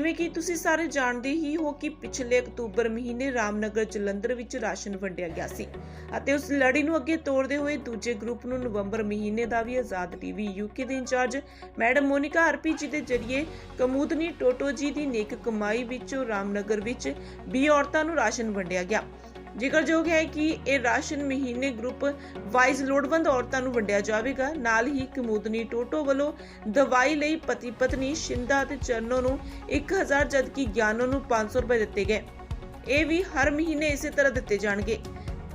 ਜਿਵੇਂ ਕਿ ਤੁਸੀਂ ਸਾਰੇ ਜਾਣਦੇ ਹੀ ਹੋ ਕਿ ਪਿਛਲੇ ਅਕਤੂਬਰ ਮਹੀਨੇ ਰਾਮਨਗਰ ਜਲੰਧਰ ਵਿੱਚ ਰਾਸ਼ਨ ਵੰਡਿਆ ਗਿਆ ਸੀ ਅਤੇ ਉਸ ਲੜੀ ਨੂੰ ਅੱਗੇ ਤੋਰਦੇ ਹੋਏ ਦੂਜੇ ਗਰੁੱਪ ਨੂੰ ਨਵੰਬਰ ਮਹੀਨੇ ਦਾ ਵੀ ਆਜ਼ਾਦ ਟੀਵੀ ਯੂਕੇ ਦੇ incharge madam Monika RP ji ਦੇ ਜ਼ਰੀਏ ਕਮੂਦਨੀ ਟੋਟੋ ਜੀ ਦੀ ਨੇਕ ਕਮਾਈ ਵਿੱਚੋਂ ਰਾਮਨਗਰ ਵਿੱਚ 20 ਔਰਤਾਂ ਨੂੰ ਰਾਸ਼ਨ ਵੰਡਿਆ ਗਿਆ। ਜ਼ਿਕਰਯੋਗ ਹੈ ਕਿ ਇਹ ਰਾਸ਼ਨ ਮਹੀਨੇ ਗਰੁੱਪ ਵਾਈਜ਼ ਲੋੜਵੰਦ ਔਰਤਾਂ ਨੂੰ ਵੰਡਿਆ ਜਾਵੇਗਾ। ਨਾਲ ਹੀ ਕਮੂਦਨੀ ਟੋਟੋ ਵੱਲੋਂ ਦਵਾਈ ਲਈ ਪਤੀ ਪਤਨੀ ਸ਼ਿੰਦਾ ਅਤੇ ਚਰਨੋ ਨੂੰ 1000 ਜਦਕਿ ਗਿਆਨੋ ਨੂੰ 500 ਰੁਪਏ ਦਿੱਤੇ ਗਏ। ਇਹ ਵੀ ਹਰ ਮਹੀਨੇ ਇਸੇ ਤਰ੍ਹਾਂ ਦਿੱਤੇ ਜਾਣਗੇ।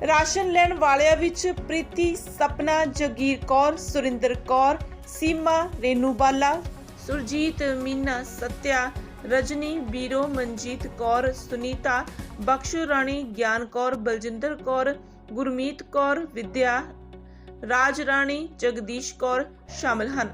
ਰਾਸ਼ਨ ਲੈਣ ਵਾਲਿਆਂ ਵਿੱਚ ਪ੍ਰੀਤੀ, ਸਪਨਾ, ਜਗੀਰ ਕੌਰ, ਸੁਰਿੰਦਰ ਕੌਰ, ਸੀਮਾ, ਰੇਨੂ ਬਾਲਾ, ਸੁਰਜੀਤ, ਮੀਨਾ, ਸਤਿਆ ਰਜਨੀ ਬੀਰੋ ਮਨਜੀਤ ਕੌਰ, ਸੁਨੀਤਾ, ਬਖਸ਼ੂ ਰਾਣੀ, ਗਿਆਨ ਕੌਰ, ਬਲਜਿੰਦਰ ਕੌਰ, ਗੁਰਮੀਤ ਕੌਰ, ਵਿਦਿਆ, ਰਾਜ ਰਾਣੀ, ਜਗਦੀਸ਼ ਕੌਰ ਸ਼ਾਮਲ ਹਨ।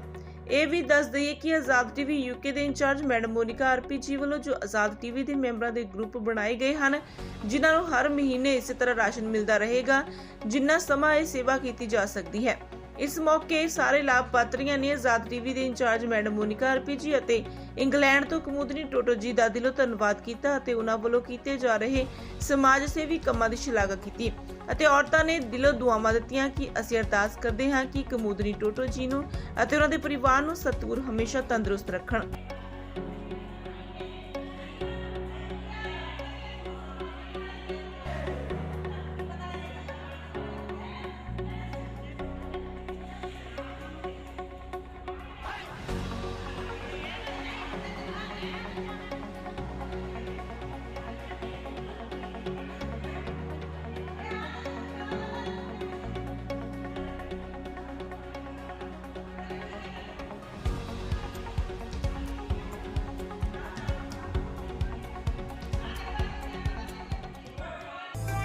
ਇਹ ਵੀ ਦੱਸ ਦਈਏ ਕਿ ਆਜ਼ਾਦ ਟੀਵੀ ਯੂਕੇ ਦੇ in charge madam Monika RPG ਵੱਲੋਂ ਜੋ ਆਜ਼ਾਦ ਟੀਵੀ ਦੇ ਮੈਂਬਰਾਂ ਦੇ ਗਰੁੱਪ ਬਣਾਏ ਗਏ ਹਨ, ਜਿਨ੍ਹਾਂ ਨੂੰ ਹਰ ਮਹੀਨੇ ਇਸੇ ਤਰ੍ਹਾਂ ਰਾਸ਼ਨ ਮਿਲਦਾ ਰਹੇਗਾ, ਜਿੰਨਾ ਸਮਾਂ ਇਹ ਸੇਵਾ ਕੀਤੀ ਜਾ ਸਕਦੀ ਹੈ। ਇਸ ਮੌਕੇ ਸਾਰੇ ਲਾਭਪਾਤਰੀਆਂ ਨੇ ਆਜ਼ਾਦ ਟੀਵੀ ਦੇ ਇੰਚਾਰਜ ਮੈਡਮ ਮੋਨਿਕਾ ਆਰਪੀਜੀ ਅਤੇ ਇੰਗਲੈਂਡ ਤੋਂ ਕੁਮੁਦਨੀ ਟੋਟੋ ਜੀ ਦਾ ਦਿਲੋਂ ਧੰਨਵਾਦ ਕੀਤਾ ਅਤੇ ਉਹਨਾਂ ਵੱਲੋਂ ਕੀਤੇ ਜਾ ਰਹੇ ਸਮਾਜ ਸੇਵੀ ਕੰਮਾਂ ਦੀ ਸ਼ਲਾਘਾ ਕੀਤੀ। ਅਤੇ ਔਰਤਾਂ ਨੇ ਦਿਲੋਂ ਦੁਆਵਾਂ ਦਿੱਤੀਆਂ ਕਿ ਅਸੀਂ ਅਰਦਾਸ ਕਰਦੇ ਹਾਂ ਕਿ ਕੁਮੁਦਨੀ ਟੋਟੋ ਜੀ ਨੂੰ ਅਤੇ ਉਹਨਾਂ ਦੇ ਪਰਿਵਾਰ ਨੂੰ ਸਤਿਗੁਰ ਹਮੇਸ਼ਾ ਤੰਦਰੁਸਤ ਰੱਖਣ।